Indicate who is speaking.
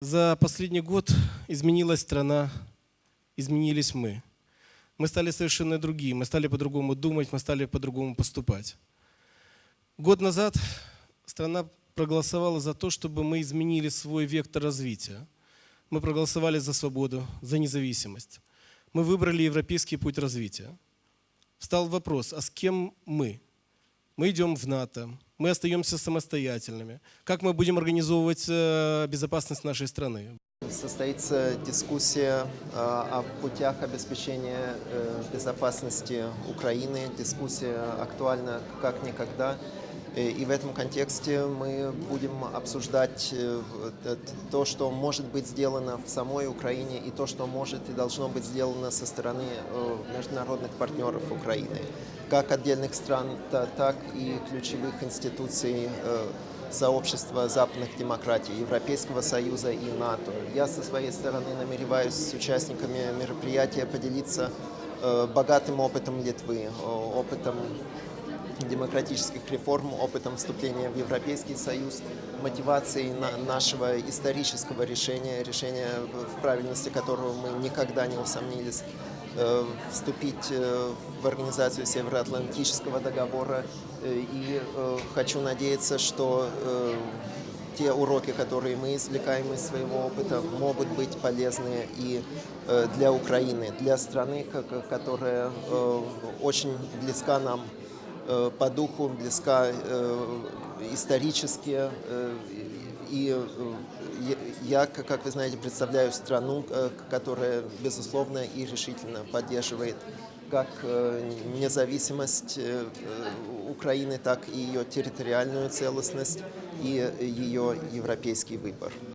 Speaker 1: За последний год изменилась страна, изменились мы. Мы стали совершенно другие, мы стали по-другому думать, мы стали по-другому поступать. Год назад страна проголосовала за то, чтобы мы изменили свой вектор развития. Мы проголосовали за свободу, за независимость. Мы выбрали европейский путь развития. Встал вопрос, а с кем мы? Мы идем в НАТО, мы остаемся самостоятельными. Как мы будем организовывать э, безопасность нашей страны?
Speaker 2: Состоится дискуссия э, о путях обеспечения э, безопасности Украины. Дискуссия актуальна как никогда. Э, И в этом контексте мы будем обсуждать э, т- то, что может быть сделано в самой Украине, и то, что может и должно быть сделано со стороны э, международных партнеров Украины, как отдельных стран, та- так и ключевых институций э, сообщества западных демократий, Европейского Союза и НАТО. Я со своей стороны намереваюсь с участниками мероприятия поделиться э, богатым опытом Литвы, э, опытом демократических реформ, опытом вступления в Европейский Союз, мотивацией на- нашего исторического решения, решения, в правильности которого мы никогда не усомнились, э, вступить э, в организацию Североатлантического договора. Э, И хочу надеяться, что те уроки, которые мы извлекаем из своего опыта, могут быть полезны и для Украины, для страны, которая очень близка нам по духу, близка э, исторически. э, И э, я, как вы знаете, представляю страну, э, которая, безусловно, и решительно поддерживает как э, независимость э, э, Украины, так и ее территориальную целостность и ее европейский выбор.